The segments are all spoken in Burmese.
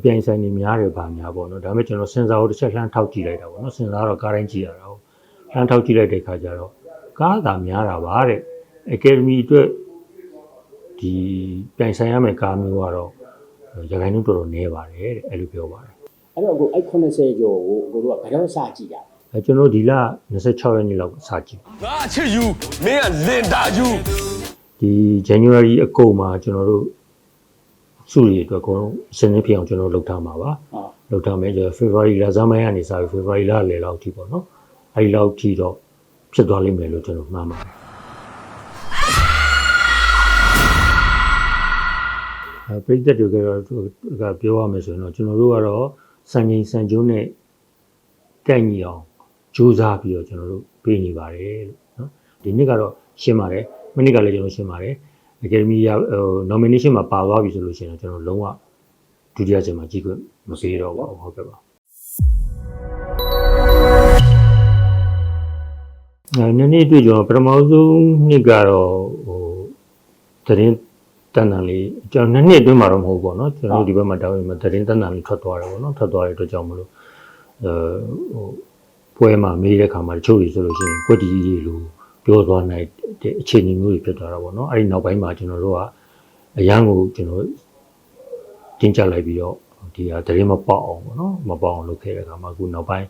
အပြိုင်ဆိုင်နေများတယ်ဗာများပေါ့နော်ဒါပေမဲ့ကျွန်တော်စင်စာကိုတစ်ချက်လှမ်းထောက်ကြည့်လိုက်တာပေါ့နော်စင်စာကတော့ကားတိုင်းကြည့်ရတာဟုတ်လှမ်းထောက်ကြည့်လိုက်တဲ့ခါကျတော့ကားသာများတာပါတဲ့အကယ်ဒမီအတွက်ဒီပြိုင်ဆိုင်ရမယ့်ကားမျိုးကတော့ရခိုင်နှုန်းတော်တော်နည်းပါတယ်တဲ့အဲ့လိုပြောပါတယ်အဲ့တော့အခုအဲ့80ကျော်ကိုကိုတို့ကဘယ်တော့စကြည့်တာအဲကျွန်တော်ဒီလ26ရက်နေ့လောက်စကြည့်ငါအချစ်ယူမင်းကလင်တာယူဒီ January အကုန်မှာကျွန်တော်တို့ စုရီအတွက်အကုန်လုံးစနေဖြစ်အောင်ကျွန်တော်လုပ်ထားမှာပါဟုတ်လုပ်ထားမယ်ကျတော့ February လဆန်းပိုင်းကနေစပြီး February လလယ်လောက်ထိပေါ့နော်အဲဒီလောက်ထိတော့ဖြစ်သွားလိမ့်မယ်လို့ကျွန်တော်မှန်းပါတယ်အဲပြည်သက်တွေကတော့ကပြောရမယ်ဆိုရင်တော့ကျွန်တော်တို့ကတော့စံချိန်စံကျုံးနဲ့ကန့်ညီအောင်ကြိုးစားပြီးတော့ကျွန်တော်တို့ပေးနေပါတယ်လို့နော်ဒီနှစ်ကတော့ရှင်းပါတယ်မနှစ်ကလည်းကျွန်တော်ရှင်းပါတယ် အကယ်ဒမီရဟို nomination မှာပါသွားပြီဆိုလို့ရှိရင်တော့ကျွန်တော်လုံးဝဒုတိယဆင်မှာကြည့်ခွင့်မပေးတော့ပါဘူးဟုတ်ကဲ့ပါအဲနည်းနည်းတွေ့ကြတော့ပထမဆုံးနှစ်ကတော့ဟိုသတင်းတန်တန်လေးကျွန်တော်နှစ်နှစ်အတွင်းမှာတော့မဟုတ်ဘူးပေါ့နော်ကျွန်တော်တို့ဒီဘက်မှာတောင်းရင်မှာသတင်းတန်တန်လေးထွက်သွားတယ်ပေါ့နော်ထွက်သွားတဲ့အတွက်ကြောင့်မလို့အဲဟိုပွဲမှာမေးတဲ့ခါမှာတချို့တွေဆိုလို့ရှိရင်ကွက်တီကြီးလို ပြောသွားနိုင်တဲ့အခြေအနေမျိုးတွေဖြစ်သွားတာပေါ့နော်အဲ့ဒီနောက်ပိုင်းမှာကျွန်တော်တို့ကအရန်ကိုကျွန်တော်တင်းကြပ်လိုက်ပြီးတော့ဒီဟာသတင်းမပေါက်အောင်ပေါ့နော်မပေါက်အောင်လုပ်ခဲ့တဲ့ခါမှာအခုနောက်ပိုင်း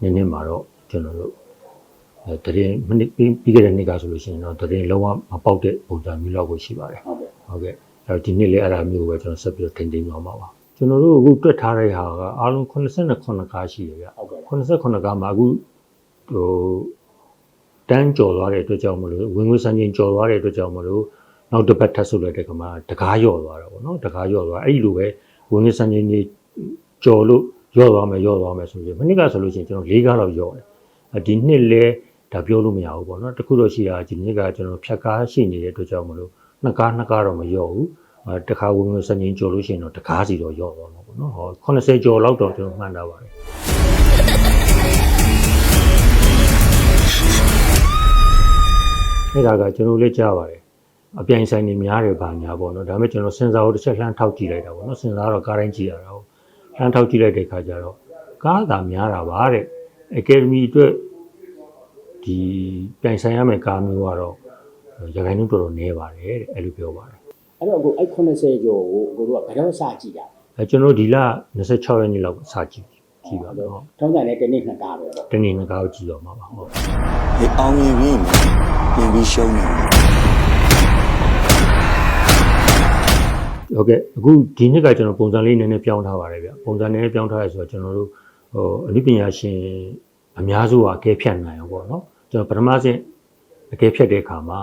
နည်းနည်းမှာတော့ကျွန်တော်တို့အဲသတင်းမနစ်ပြီးပြီးခဲ့တဲ့နှစ်ကဆိုလို့ရှိရင်တော့သတင်းလုံးဝမပေါက်တဲ့ပုံစံမျိုးလောက်ကိုရှိပါတယ်ဟုတ်ကဲ့ဟုတ်ကဲ့အဲ့တော့ဒီနှစ်လည်းအဲ့ဒါမျိုးပဲကျွန်တော်ဆက်ပြီးတော့တင်တင်သွားမှာပါကျွန်တော်တို့အခုတွက်ထားတဲ့ဟာကအားလုံး89ကားရှိတယ်ဗျဟုတ်ကဲ့89ကားမှာအခုဟို တန်းကြော်သွားတဲ့အတွက်ကြောင့်မလို့ဝင်ငွေစံချိန်ကြော်သွားတဲ့အတွက်ကြောင့်မလို့နောက်တစ်ပတ်ထပ်ဆုပ်လိုက်တဲ့ခါမှာတကားလျော့သွားတာပေါ့နော်တကားလျော့သွားအဲ့ဒီလိုပဲဝင်ငွေစံချိန်ကြီးကြော်လို့လျော့သွားမယ်လျော့သွားမယ်ဆိုရင်မနစ်ကဆိုလို့ရှိရင်ကျွန်တော်၄ကားလောက်လျော့တယ်အဒီနှစ်လဲဒါပြောလို့မရဘူးပေါ့နော်တခုတော့ရှိတာဒီနှစ်ကကျွန်တော်ဖြတ်ကားရှိနေတဲ့အတွက်ကြောင့်မလို့နှစ်ကားနှစ်ကားတော့မလျော့ဘူးအဲတခါဝင်ငွေစံချိန်ကြော်လို့ရှိရင်တော့တကားစီတော့လျော့သွားမှာပေါ့နော်ဟော80ကျော်လောက်တော့ကျွန်တော်မှန်းထားပါတယ် အဲ့ဒါကကျွန်တော်လည်းကြားပါတယ်အပြိုင်ဆိုင်နေများတယ်ဗာများပေါ့နော်ဒါပေမဲ့ကျွန်တော်စင်စာကိုတစ်ချက်လှမ်းထောက်ကြည့်လိုက်တာပေါ့နော်စင်စာကတော့ကားတိုင်းကြည့်ရတာဟုတ်လှမ်းထောက်ကြည့်လိုက်တဲ့ခါကျတော့ကားသာများတာပါတဲ့အကယ်ဒမီအတွက်ဒီပြိုင်ဆိုင်ရမယ့်ကားမျိုးကတော့ရခိုင်နှုန်းတော်တော်နည်းပါတယ်တဲ့အဲ့လိုပြောပါတယ်အဲ့တော့အခုအဲ့80ကျော်ကိုကိုတို့ကဘယ်တော့စကြည့်တာအဲကျွန်တော်ဒီလ26ရက်နေ့လောက်စကြည့်ကြည့်ပါတော့ဟုတ်ထုံးစံနဲ့တစ်နေ့နှစ်ကားပဲပေါ့တနေ့နှစ်ကားကိုကြည့်တော့မှာပါဟုတ်ဒီအောင်မြင်ပြီး ပြင်ပြီးရှုံးနေတယ်ဟုတ်ကဲ့အခုဒီနှစ်ကကျွန်တော်ပုံစံလေးနည်းနည်းပြောင်းထားပါတယ်ဗျပုံစံနည်းနည်းပြောင်းထားရဆိုတော့ကျွန်တော်တို့ဟိုအနုပညာရှင်အများစုကအကဲဖြတ်နိုင်အောင်ပေါ့နော်ကျွန်တော်ပထမဆင့်အကဲဖြတ်တဲ့အခါမှာ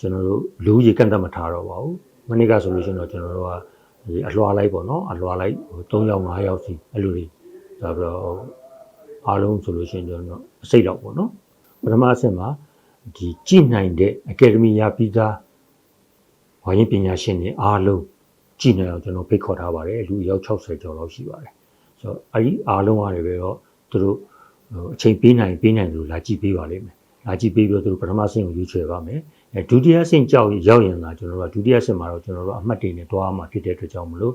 ကျွန်တော်တို့လူကြီးကန့်သက်မထားတော့ပါဘူးမနေ့ကဆိုလို့ရှိရင်တော့ကျွန်တော်တို့ကဒီအလွှာလိုက်ပေါ့နော်အလွှာလိုက်ဟို3ယောက်5ယောက်စီအဲ့လိုတွေဒါပြီးတော့အားလုံးဆိုလို့ရှိရင်ကျွန်တော်အစိတ်တော့ပေါ့နော်ပထမဆင့်မှာ ဒီကြည်နိုင်တဲ့အကယ်ဒမီရပြီးသားဝါရင်ပညာရှင်တွေအားလုံးကြည့်နေအောင်ကျွန်တော်ဖိတ်ခေါ်ထားပါတယ်လူရောက်60ကျော်လောက်ရှိပါတယ်ဆိုတော့အဲဒီအားလုံးရတယ်ပဲတော့သူတို့ဟိုအချိန်ပေးနိုင်ပေးနိုင်သူလာကြည့်ပေးပါလိမ့်မယ်လာကြည့်ပေးပြီးတော့သူတို့ပထမဆင့်ကိုရွေးချယ်ပါမယ်အဲဒုတိယဆင့်ကြောက်ရောက်ရင်သာကျွန်တော်တို့ကဒုတိယဆင့်မှာတော့ကျွန်တော်တို့အမှတ်တွေနဲ့တွားမှာဖြစ်တဲ့အတွက်ကြောင့်မလို့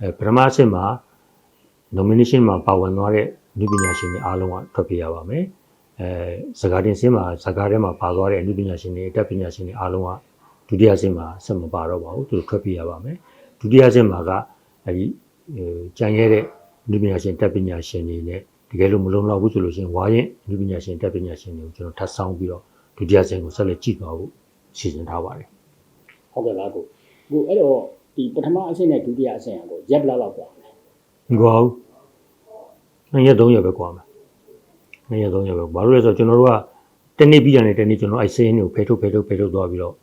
အဲပထမဆင့်မှာ nomination မှာပါဝင်သွားတဲ့လူပညာရှင်တွေအားလုံးကထွက်ပြေးရပါမယ် အဲစကားတင်ဆင်းမှာစကားထဲမှာပါသွားတဲ့လူပညာရှင်တွေအတတ်ပညာရှင်တွေအားလုံးကဒုတိယဆင့်မှာဆက်မပါတော့ပါဘူးသူတို့ထွက်ပြေးရပါမယ်ဒုတိယဆင့်မှာကအဲဒီကြံခဲ့တဲ့လူပညာရှင်တက်ပညာရှင်တွေနဲ့တကယ်လို့မလုံလောက်ဘူးဆိုလို့ရှိရင်ဝါရင်လူပညာရှင်တက်ပညာရှင်တွေကိုကျွန်တော်ထပ်ဆောင်ပြီးတော့ဒုတိယဆင့်ကိုဆက်လက်ကြည့်သွားဖို့စီစဉ်ထားပါတယ်ဟုတ်ကဲ့ပါကိုကိုအဲ့တော့ဒီပထမအဆင့်နဲ့ဒုတိယအဆင့်ကိုရက်ဘလောက်လောက်ပေါ့လဲ။ဒီကွာဟုတ်။နှစ်ရက်သုံးရက်ပဲကွာမယ်။ နေ့ရက်၃ရက်ပဲဘာလို့လဲဆိုတော့ကျွန်တော်တို့ကတနေ့ပြီးတာနဲ့တနေ့ကျွန်တော်အဲ့စင်းတွေကိုဖယ်ထုတ်ဖယ်ထုတ်ဖယ်ထုတ်သွားပြီးတော့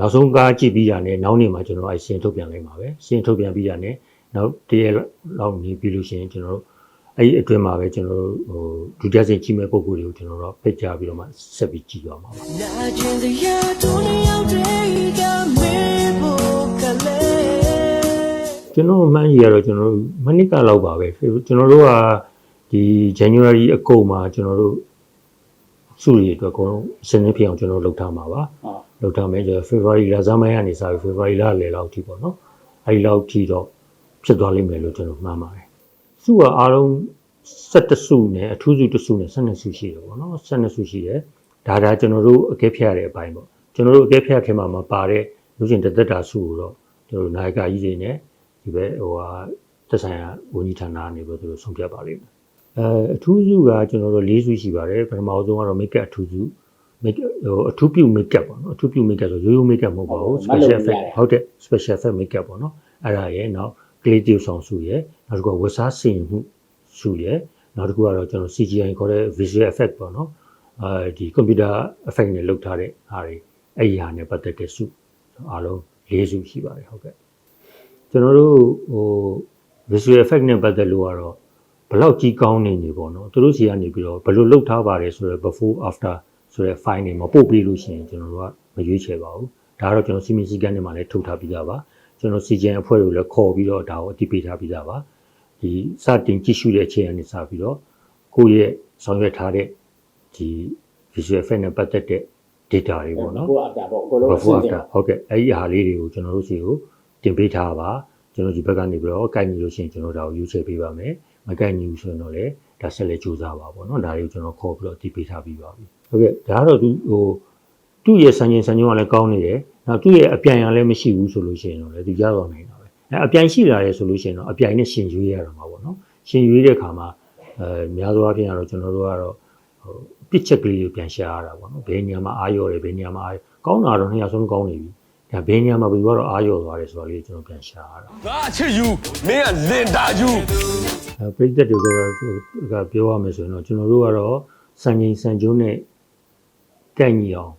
နောက်ဆုံးကားကြည့်ပြီးတာနဲ့နောက်နေ့မှာကျွန်တော်အဲ့စင်းထုတ်ပြန်လိုက်ပါပဲစင်းထုတ်ပြန်ပြီးတာနဲ့နောက်တရက်လောက်နေပြီးလို့ရှိရင်ကျွန်တော်တို့အဲ့ဒီအတွင်းမှာပဲကျွန်တော်တို့ဟိုဒုတိယစင်ကြီးမဲ့ပုံကိုတွေကိုကျွန်တော်တို့ဖိတ်ကြားပြီးတော့မှဆက်ပြီးကြည့်ရမှာပါ။လာခြင်းစရာတူလျောက်တွေကမေဖို့ကလေးကျွန်တော်မှန်းကြီးရတော့ကျွန်တော်တို့မနစ်ကလောက်ပါပဲကျွန်တော်တို့က ဒီ January အကုန်မှာကျွန်တော်တို့စုရီအတွက်အကုန်လုံးစနေဖြစ်အောင်ကျွန်တော်တို့လုပ်ထားမှာပါဟုတ်လုပ်ထားမယ်ကျွန်တော် February လဆန်းပိုင်းကနေစပြီး February လလယ်လောက်ထိပေါ့နော်အဲဒီလောက်ထိတော့ဖြစ်သွားလိမ့်မယ်လို့ကျွန်တော်မှန်းပါတယ်စုကအားလုံး17စုနဲ့အထူးစုတစ်စုနဲ့12စုရှိတယ်ပေါ့နော်12စုရှိတယ်ဒါဒါကျွန်တော်တို့အကဲဖြတ်ရတဲ့အပိုင်းပေါ့ကျွန်တော်တို့အကဲဖြတ်ထဲမှာမပါတဲ့လူချင်းတစ်သက်တာစုကိုတော့ကျွန်တော်တို့နိုင်ကာကြီးတွေနဲ့ဒီဘက်ဟိုဟာသက်ဆိုင်ရာဝန်ကြီးဌာနကနေပြီးတော့သူတို့ဆုံးဖြတ်ပါလိမ့်မယ် အဲအထူးစုကကျွန်တော်တို့၄စုရှိပါတယ်ပထမဆုံးကတော့ make up အထူးစု make ဟိုအထူးပြု make up ပေါ့နော်အထူးပြု make up ဆိုရိုးရိုး make up မဟုတ်ပါဘူး special effect ဟုတ်တယ် special effect make up ပေါ့နော်အဲ့ဒါရဲ့နောက် creative ဆောင်စုရဲ့နောက်တစ်ခုကဝတ်စားစင်မှုစုရဲ့နောက်တစ်ခုကတော့ကျွန်တော် CGI ခေါ်တဲ့ visual effect ပေါ့နော်အဲဒီ computer effect နဲ့လုပ်ထားတဲ့ဟာတွေအဲ့ဒီဟာနဲ့ပတ်သက်တဲ့စုအားလုံး၄စုရှိပါတယ်ဟုတ်ကဲ့ကျွန်တော်တို့ဟို visual effect နဲ့ပတ်သက်လို့ကတော့ ဘယ်လောက်ကြီးကောင်းနေနေပေါ့နော်သူတို့စီကနေပြီးတော့ဘယ်လိုလုပ်ထားပါတယ်ဆိုတော့ before after ဆိုတဲ့ file တွေမပို့ပေးလို့ရှိရင်ကျွန်တော်တို့ကမရွေးချယ်ပါဘူးဒါကတော့ကျွန်တော်စီမီစီကန်တွေမှာလည်းထုတ်ထားပြီးသားပါကျွန်တော် CGN အဖွဲ့ကိုလည်းခေါ်ပြီးတော့ဒါကိုအတည်ပြုထားပြီးသားပါဒီစတင်ကြည့်ရှုတဲ့အချိန်ကနေစပြီးတော့ကိုယ့်ရဲ့ဆောင်ရွက်ထားတဲ့ဒီ visual effect နဲ့ပတ်သက်တဲ့ data တွေပေါ့နော်ကိုအတာပေါ့ကိုလုံး before after ဟုတ်ကဲ့အဲ့ဒီအားလေးတွေကိုကျွန်တော်တို့စီကိုတင်ပေးထားပါကျွန်တော်ဒီဘက်ကနေပြီးတော့ကိုက်ညီလို့ရှိရင်ကျွန်တော်ဒါကိုယူချပေးပါမယ် မကိုက်ညီဘူးဆိုရင်တော့လည်းဒါဆက်လက်စူးစမ်းပါပေါ့နော်ဒါတွေကိုကျွန်တော်ခေါ်ပြီးတော့တည်ပေးထားပြီးပါပြီဟုတ်ကဲ့ဒါကတော့သူဟိုသူ့ရဲ့စံချိန်စံချိန်ကလည်းကောင်းနေတယ်နောက်သူ့ရဲ့အပြိုင်ကလည်းမရှိဘူးဆိုလို့ရှိရင်တော့လည်းသူရတော့နိုင်တာပဲအဲအပြိုင်ရှိလာတယ်ဆိုလို့ရှိရင်တော့အပြိုင်နဲ့ရှင်ရွေးရတာမှာပေါ့နော်ရှင်ရွေးတဲ့အခါမှာအဲများသောအားဖြင့်ကတော့ကျွန်တော်တို့ကတော့ဟိုပစ်ချက်ကလေးကိုပြန်ရှာရတာပေါ့နော်ဘယ်နေရာမှာအားရောတယ်ဘယ်နေရာမှာအားကောင်းတာတော့နှစ်ယောက်ဆုံးကောင်းနေပြီဒါဘယ်နေရာမှာဘယ်သူကတော့အားရောသွားတယ်ဆိုတာလေးကျွန်တော်ပြန်ရှာရတာငါအချစ်ယူမင်းကလင်တာယူအဲ ပရိသတ်တွေကတော့ဟိုကပြောရမယ်ဆိုရင်တော့ကျွန်တော်တို့ကတော့စံချိန်စံကျုံးနဲ့တက်ညီအောင်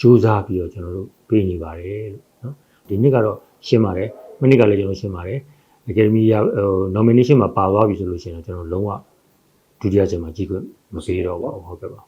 ကြိုးစားပြီးတော့ကျွန်တော်တို့ပေးနေပါတယ်လို့နော်ဒီနှစ်ကတော့ရှင်းပါတယ်မနှစ်ကလည်းကျွန်တော်ရှင်းပါတယ်အကယ်ဒမီရဟို nomination မှာပါသွားပြီဆိုလို့ရှိရင်တော့ကျွန်တော်လုံးဝဒုတိယကျမှာကြီးခွင့်မပေးတော့ပါဘူးဟုတ်ကဲ့ပါ